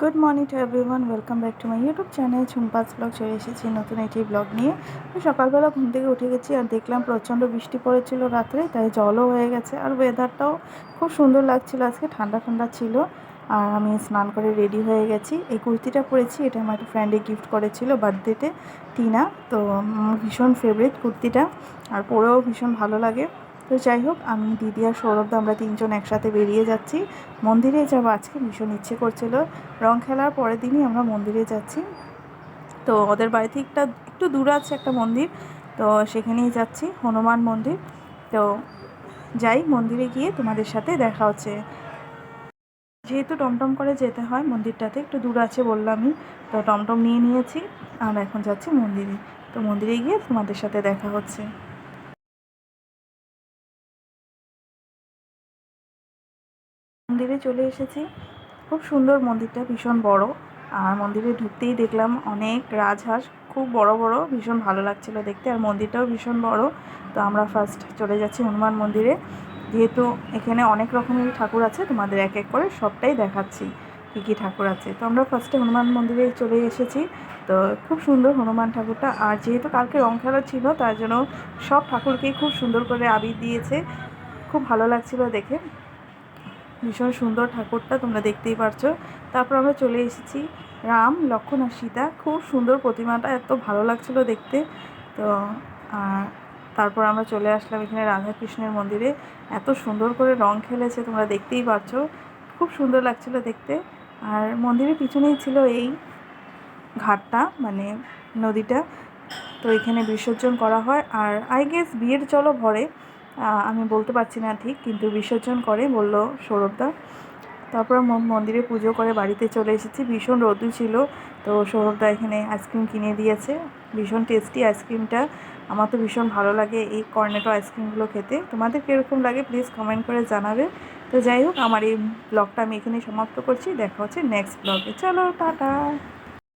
Good morning to everyone welcome back to my YouTube channel Jhumpa's vlog চলে এসেছি নতুন একটি ব্লগ নিয়ে। সকালবেলা ঘুম থেকে উঠে গেছি আর দেখলাম প্রচণ্ড বৃষ্টি পড়েছিল রাত্রে, তাই জলও হয়ে গেছে আর ওয়েদারটাও খুব সুন্দর লাগছিল। আজকে ঠান্ডা ঠান্ডা ছিল আর আমি স্নান করে রেডি হয়ে গেছি। এই কুর্তিটা পরেছি, এটা আমার একটা ফ্রেন্ডে গিফট করেছিল বার্থডেতে টিনা। তো ভীষণ ফেভারিট কুর্তিটা আর পরেও ভীষণ ভালো লাগে। তো যাই হোক, আমি, দিদি আর সৌরভদা আমরা তিনজন একসাথে বেরিয়ে যাচ্ছি। মন্দিরে যাব আজকে, ভীষণ ইচ্ছে করছিল। রং খেলার পরের দিনই আমরা মন্দিরে যাচ্ছি। তো ওদের বাড়ি থেকে একটা, একটু দূর আছে একটা মন্দির, তো সেখানেই যাচ্ছি, হনুমান মন্দির। তো যাই, মন্দিরে গিয়ে তোমাদের সাথে দেখা হচ্ছে। যেহেতু টমটম করে যেতে হয় মন্দিরটাতে, একটু দূর আছে বললামই, তো টমটম নিয়ে নিয়েছি আর এখন যাচ্ছি মন্দিরে। তো মন্দিরে গিয়ে তোমাদের সাথে দেখা হচ্ছে। মন্দিরে চলে এসেছি। খুব সুন্দর মন্দিরটা, ভীষণ বড়। আর মন্দিরে ঢুকতেই দেখলাম অনেক রাজহাঁস। খুব বড় বড়, ভীষণ ভালো লাগছিল দেখতে। আর মন্দিরটাও ভীষণ বড়। তো আমরা ফার্স্ট চলে যাচ্ছি হনুমান মন্দিরে। যেহেতু এখানে অনেক রকমের ঠাকুর আছে, তোমাদের এক এক করে সবটাই দেখাচ্ছি কী কী ঠাকুর আছে। তো আমরা ফার্স্টে হনুমান মন্দিরে চলে এসেছি। তো খুব সুন্দর হনুমান ঠাকুরটা। আর যেহেতু কালকে রং খেলা ছিল, তার জন্য সব ঠাকুরকেই খুব সুন্দর করে আবির দিয়েছে। খুব ভালো লাগছিল দেখে। ভীষণ সুন্দর ঠাকুরটা তোমরা দেখতেই পারছ। তারপর আমরা চলে এসেছি রাম লক্ষ্মণ আর সীতা। খুব সুন্দর প্রতিমাটা, এত ভালো লাগছিল দেখতে। তো তারপর আমরা চলে আসলাম এখানে রাধাকৃষ্ণের মন্দিরে। এত সুন্দর করে রং খেলেছে, তোমরা দেখতেই পাচ্ছো খুব সুন্দর লাগছিল দেখতে। আর মন্দিরের পিছনেই ছিল এই ঘাটটা মানে নদীটা। তো এখানে বিসর্জন করা হয়। আর আই গেস বিয়ের জলও ভরে। আমি বলতে পারছি না ঠিক, কিন্তু বিসর্জন করে, বলল সৌরভদা। তারপর মন্দিরে পুজো করে বাড়িতে চলে এসেছি। ভীষণ রোদু ছিল, তো সৌরভদা এখানে আইসক্রিম কিনে দিয়েছে। ভীষণ টেস্টি আইসক্রিমটা। আমার তো ভীষণ ভালো লাগে এই কর্নেটো আইসক্রিমগুলো খেতে। তোমাদের কীরকম লাগে প্লিজ কমেন্ট করে জানাবে। তো যাই হোক, আমার এই ব্লগটা আমি এখানে সমাপ্ত করছি। দেখা হচ্ছে নেক্সট ব্লগে চলো, টাটা।